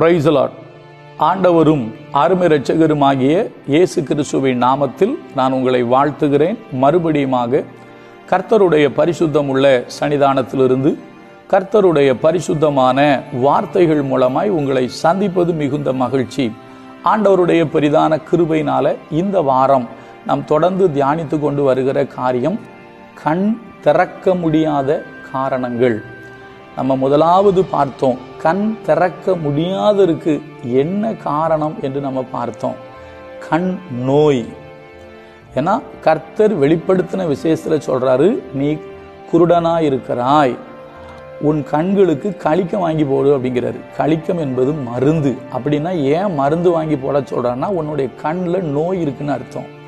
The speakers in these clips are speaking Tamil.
பிரைசலாட் ஆண்டவரும் அருமை இரட்சகருமாகிய இயேசு கிறிஸ்துவின் நாமத்தில் நான் உங்களை வாழ்த்துகிறேன். மறுபடியுமாக கர்த்தருடைய பரிசுத்தம் உள்ள சன்னிதானத்திலிருந்து கர்த்தருடைய பரிசுத்தமான வார்த்தைகள் மூலமாய் உங்களை சந்திப்பது மிகுந்த மகிழ்ச்சி. ஆண்டவருடைய பெரிதான கிருபையினால இந்த வாரம் நாம் தொடர்ந்து தியானித்து கொண்டு வருகிற காரியம் கண் திறக்க முடியாத காரணங்கள். நம்ம முதலாவது பார்த்தோம். கண் திறக்க முடியாதருக்கு. என்ன காரணம் என்று நம்ம பார்த்தோம். கண் நோய். ஏன்னா கர்த்தர் வெளிப்படுத்தின விசேஷத்தில் சொல்றாரு நீ குருடனா இருக்கிறாய் உன் கண்களுக்கு களிக்கம் வாங்கி போடு அப்படிங்கிறாரு. கழிக்கம் என்பது மருந்து. அப்படின்னா ஏன் மருந்து வாங்கி போட சொல்கிறான்னா உன்னுடைய கண்ணில் நோய் இருக்குன்னு அர்த்தம்.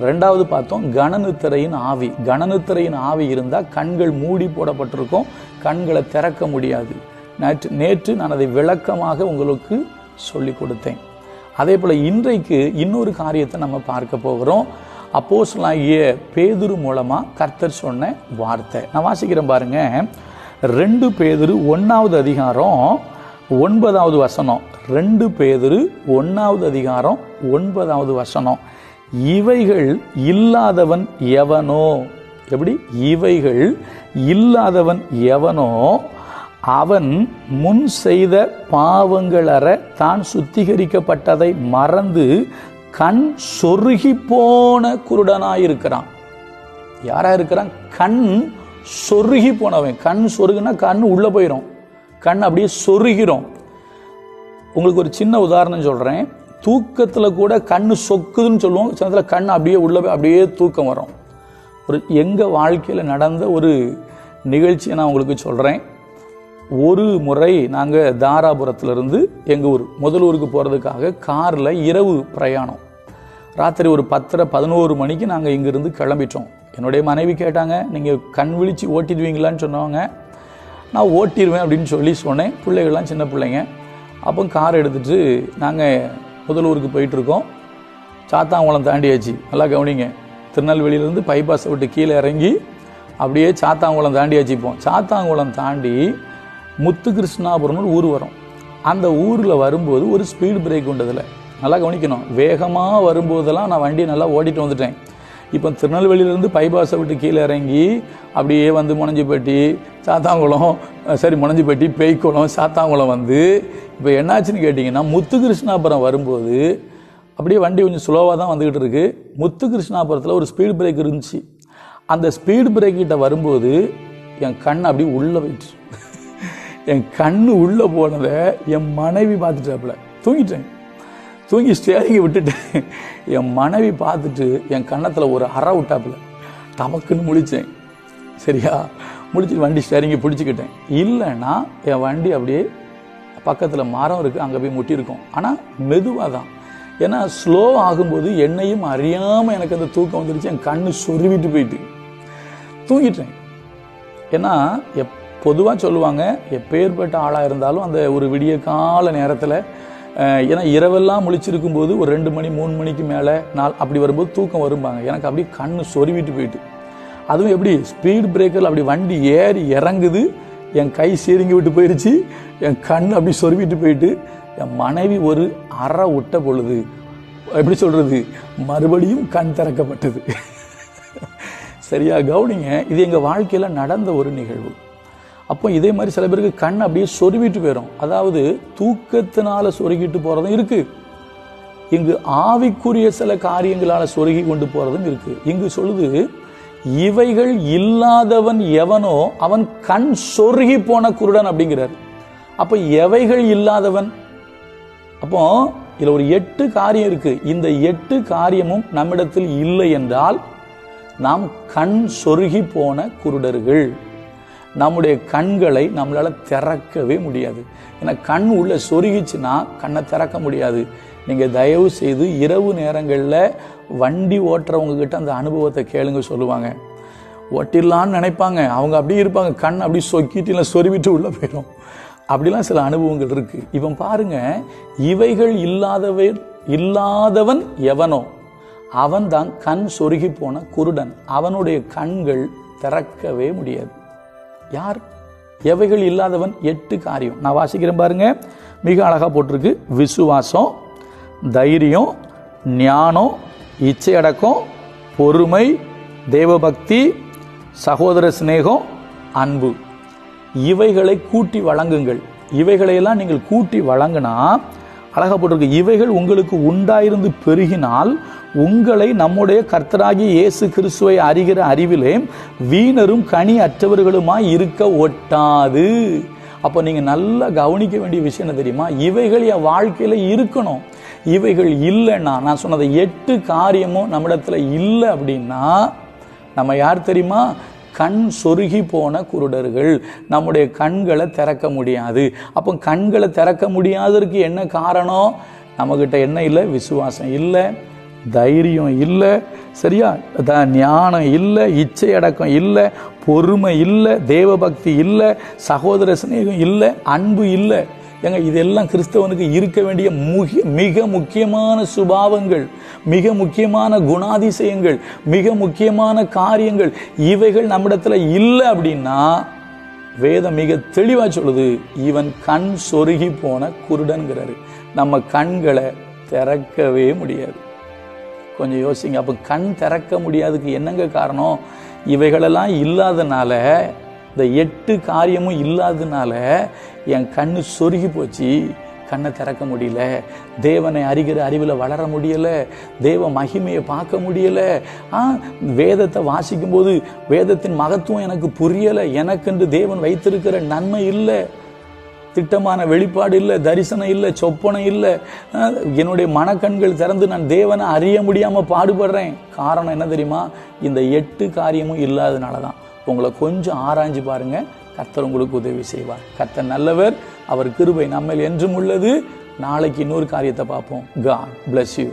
ரெண்டாவது பார்த்தோம் கணனுத்திரையின் ஆவி. கணனுத்திரையின் ஆவி இருந்தால் கண்கள் மூடி போடப்பட்டிருக்கும் கண்களை திறக்க முடியாது. நேற்று நேற்று நான் அதை விளக்கமாக உங்களுக்கு சொல்லி கொடுத்தேன். அதே போல் இன்றைக்கு இன்னொரு காரியத்தை நம்ம பார்க்க போகிறோம். அப்போஸ்லாகிய பேதுரு மூலமாக கர்த்தர் சொன்ன வார்த்தை. நான் வாசிக்கிறேன் பாருங்க. ரெண்டு பேதுரு ஒன்றாவது அதிகாரம் ஒன்பதாவது வசனம். ரெண்டு பேதுரு ஒன்றாவது அதிகாரம் ஒன்பதாவது வசனம். இவைகள் இல்லாதவன் எவனோ? எப்படி? இவைகள் இல்லாதவன் எவனோ? அவன் முன் செய்த பாவங்கள் அற தான் சுத்திகரிக்கப்பட்டதை மறந்து கண் சொருகி போன குருடனாயிருக்கிறான். யாரா இருக்கிறான் கண் சொருகி போனவன். கண் சொருகுனா கண் உள்ள போயிடும் கண் அப்படியே சொருகிறோம். உங்களுக்கு ஒரு சின்ன உதாரணம் சொல்றேன். தூக்கத்தில் கூட கண் சொக்குதுன்னு சொல்லுவோம். சின்னத்தில் கண் அப்படியே உள்ள போய் அப்படியே தூக்கம் வரும். ஒரு எங்கள் வாழ்க்கையில் நடந்த ஒரு நிகழ்ச்சியை நான் உங்களுக்கு சொல்கிறேன் ஒரு முறை நாங்கள் தாராபுரத்துலேருந்து எங்கள் ஊர் முதல் ஊருக்கு போகிறதுக்காக காரில் இரவு பிரயாணம். ராத்திரி ஒரு பத்தரை பதினோரு மணிக்கு நாங்கள் இங்கேருந்து கிளம்பிட்டோம். என்னுடைய மனைவி கேட்டாங்க நீங்கள் கண் விழித்து ஓட்டிடுவீங்களான்னு சொன்னவங்க. நான் ஓட்டிடுவேன் அப்படின்னு சொல்லி சொன்னேன். பிள்ளைகள்லாம் சின்ன பிள்ளைங்க. அப்போ கார் எடுத்துகிட்டு நாங்கள் முதலூருக்கு போயிட்டுருக்கோம் சாத்தாங்குளம் தாண்டியாச்சு. நல்லா கவனிங்க. திருநெல்வேலியிலேருந்து பைபாஸை விட்டு கீழே இறங்கி அப்படியே சாத்தாங்குளம் தாண்டியாச்சு இப்போ. சாத்தாங்குளம் தாண்டி முத்து கிருஷ்ணாபுரம்னு ஒரு ஊர் வரும். அந்த ஊரில் வரும்போது ஒரு ஸ்பீடு பிரேக் உண்டதில். நல்லா கவனிக்கணும். வேகமாக வரும்போதெல்லாம் நான் வண்டியை நல்லா ஓடிட்டு வந்துட்டேன். இப்போ திருநெல்வேலியிலேருந்து பைபாஸை விட்டு கீழே இறங்கி அப்படியே வந்து முனஞ்சிப்பட்டி சாத்தாங்குளம் சரி முனஞ்சிப்பட்டி பேய்க்குளம் சாத்தாங்குளம் வந்து இப்போ என்னாச்சுன்னு கேட்டிங்கன்னா முத்து கிருஷ்ணாபுரம் வரும்போது அப்படியே வண்டி கொஞ்சம் ஸ்லோவாக தான் வந்துக்கிட்டு இருக்கு. முத்து கிருஷ்ணாபுரத்தில் ஒரு ஸ்பீடு பிரேக் இருந்துச்சு. அந்த ஸ்பீடு பிரேக்கிட்ட வரும்போது என் கண் அப்படியே உள்ளே போயிடுச்சு. என் கண்ணு உள்ளே போனதை என் மனைவி பார்த்துட்டாப்புல. தூங்கிட்டேன். தூங்கி ஸ்டேரிங்கை விட்டுட்டேன். என் மனைவி பார்த்துட்டு என் கன்னத்தில் ஒரு அற விட்டாப்புல. தமக்குன்னு முழிச்சேன். சரியா? முடிச்சுட்டு வண்டி ஸ்டேரிங்கை பிடிச்சிக்கிட்டேன். இல்லைன்னா என் வண்டி அப்படியே பக்கத்தில் மரம் இருக்குது அங்கே போய் முட்டியிருக்கும். ஆனால் மெதுவாக தான். ஏன்னா ஸ்லோ ஆகும்போது என்னையும் அறியாமல் எனக்கு அந்த தூக்கம் வந்துருச்சு. என் கண்ணு சொருவிட்டு போயிட்டு. தூங்கிட்டேன். ஏன்னா எப் பொதுவாக சொல்லுவாங்க எப்பேற்பட்ட ஆளாக இருந்தாலும் அந்த ஒரு விடிய கால நேரத்தில் ஏன்னா இரவெல்லாம் முழிச்சிருக்கும் போது ஒரு ரெண்டு மணி மூணு மணிக்கு மேலே நாள் அப்படி வரும்போது தூக்கம் வரும்பாங்க. எனக்கு அப்படியே கண்ணு சொருவிட்டு போயிட்டு. அதுவும் எப்படி ஸ்பீட் பிரேக்கரில் அப்படி வண்டி ஏறி இறங்குது என் கை சீருங்கி விட்டு போயிடுச்சு என் கண் அப்படி சொருவிட்டு போயிட்டு என் மனைவி ஒரு அற விட்ட பொழுது. எப்படி சொல்கிறது மறுபடியும் கண் திறக்கப்பட்டது. சரியா? கவுனிங்க இது எங்கள் வாழ்க்கையில் நடந்த ஒரு நிகழ்வு. அப்போ இதே மாதிரி சில பேருக்கு கண் அப்படியே சொருவிட்டு போயிடும் அதாவது தூக்கத்தினால சொருகிட்டு போகிறதும் இருக்கு. இங்கு ஆவிக்குரிய சில காரியங்களால சொருகி கொண்டு போகிறதும் இருக்கு. இங்கு சொல்லுது இவைகள் இல்லாதவன் எவனோ அவன் கண் சொருகி போன குருடன் அப்படிங்கிறார். அப்போ எவைகள் இல்லாதவன்? அப்போ இதில் ஒரு எட்டு காரியம் இருக்கு. இந்த எட்டு காரியமும் நம்மிடத்தில் இல்லை என்றால் நாம் கண் சொருகி போன குருடர்கள். நம்முடைய கண்களை நம்மளால் திறக்கவே முடியாது. ஏன்னா கண் உள்ள சொருகிச்சுன்னா கண்ணை திறக்க முடியாது. நீங்கள் தயவு செய்து இரவு நேரங்களில் வண்டி ஓட்டுறவங்க கிட்ட அந்த அனுபவத்தை கேளுங்க சொல்லுவாங்க. ஒட்டிடலான்னு நினைப்பாங்க. அவங்க அப்படியே இருப்பாங்க. கண் அப்படி சொக்கிட்டு இல்லை சொருவிட்டு உள்ளே போயிடும். அப்படிலாம் சில அனுபவங்கள் இருக்கு. இவன் பாருங்க இவைகள் இல்லாதவை இல்லாதவன் எவனோ அவன் தான் கண் சொருகி போன குருடன். அவனுடைய கண்கள் திறக்கவே முடியாது. யார்? எவைகள் இல்லாதவன்? எட்டு காரியம். நான் வாசிக்கிறேன் பாருங்க. மிக அழகாக போட்டிருக்கு. விசுவாசம் தைரியம் ஞானம் இச்சையடக்கம் பொறுமை தேவபக்தி சகோதர சிநேகம் அன்பு. இவைகளை கூட்டி வழங்குங்கள். இவைகளையெல்லாம் நீங்கள் கூட்டி வழங்கினா அழகா போட்டிருக்கு. இவைகள் உங்களுக்கு உண்டாயிருந்து பெருகினால் உங்களை நம்முடைய கர்த்தராகிய இயேசு கிறிஸ்துவை அறிகிற அறிவிலே வீணரும் கனி அற்றவர்களுமாய் இருக்க ஒட்டாது. அப்போ நீங்க நல்லா கவனிக்க வேண்டிய விஷயம் என்ன தெரியுமா? இவைகள் என் வாழ்க்கையில இருக்கணும். இவைகள் இல்லைன்னா நான் சொன்னதை எட்டு காரியமும் நம்மிடத்துல இல்லை அப்படின்னா நம்ம யார் தெரியுமா? கண் சொருகி போன குருடர்கள் நம்முடைய கண்களை திறக்க முடியாது. அப்போ கண்களை திறக்க முடியாததுக்கு என்ன காரணம்? நம்மக்கிட்ட என்ன இல்லை? விசுவாசம் இல்லை. தைரியம் இல்லை. சரியா? த ஞானம் இல்லை. இச்சை அடக்கம் இல்லை. பொறுமை இல்லை. தேவபக்தி இல்லை. சகோதர சிநேகம் இல்லை. அன்பு இல்லை. ஏங்க இதெல்லாம் கிறிஸ்தவனுக்கு இருக்க வேண்டிய முகி மிக முக்கியமான சுபாவங்கள் மிக முக்கியமான குணாதிசயங்கள் மிக முக்கியமான காரியங்கள் இவைகள் நம்மிடத்துல இல்லை அப்படின்னா வேதம் மிக தெளிவாக சொல்லுது இவன் கண் சொருகி போன குருடன்கிறாரு. நம்ம கண்களை திறக்கவே முடியாது. கொஞ்சம் யோசிங்க அப்போ கண் திறக்க முடியாதுக்கு என்னங்க காரணம்? இவைகளெல்லாம் இல்லாதனால இந்த எட்டு காரியமும் இல்லாதனால என் கண்ணு சொருகி போச்சு. கண்ணை திறக்க முடியல. தேவனை அறிகிற அறிவில் வளர முடியலை. தேவ மகிமையை பார்க்க முடியலை. ஆ வேதத்தை வாசிக்கும்போது வேதத்தின் மகத்துவம் எனக்கு புரியலை. எனக்கென்று தேவன் வைத்திருக்கிற நன்மை இல்லை. திட்டமான வெளிப்பாடு இல்லை. தரிசனம் இல்லை. சொப்பனம் இல்லை. என்னுடைய மனக்கண்கள் திறந்து நான் தேவனை அறிய முடியாமல் பாடுபடுறேன். காரணம் என்ன தெரியுமா? இந்த எட்டு காரியமும் இல்லாதனால தான் உங்களை கொஞ்சம் ஆராய்ஞ்சு பாருங்க. கர்த்தர் உங்களுக்கு உதவி செய்வார். கர்த்தர் நல்லவர். அவர் கிருபை நம்மில் என்றும் உள்ளது. நாளைக்கு இன்னொரு காரியத்தை பார்ப்போம். God bless you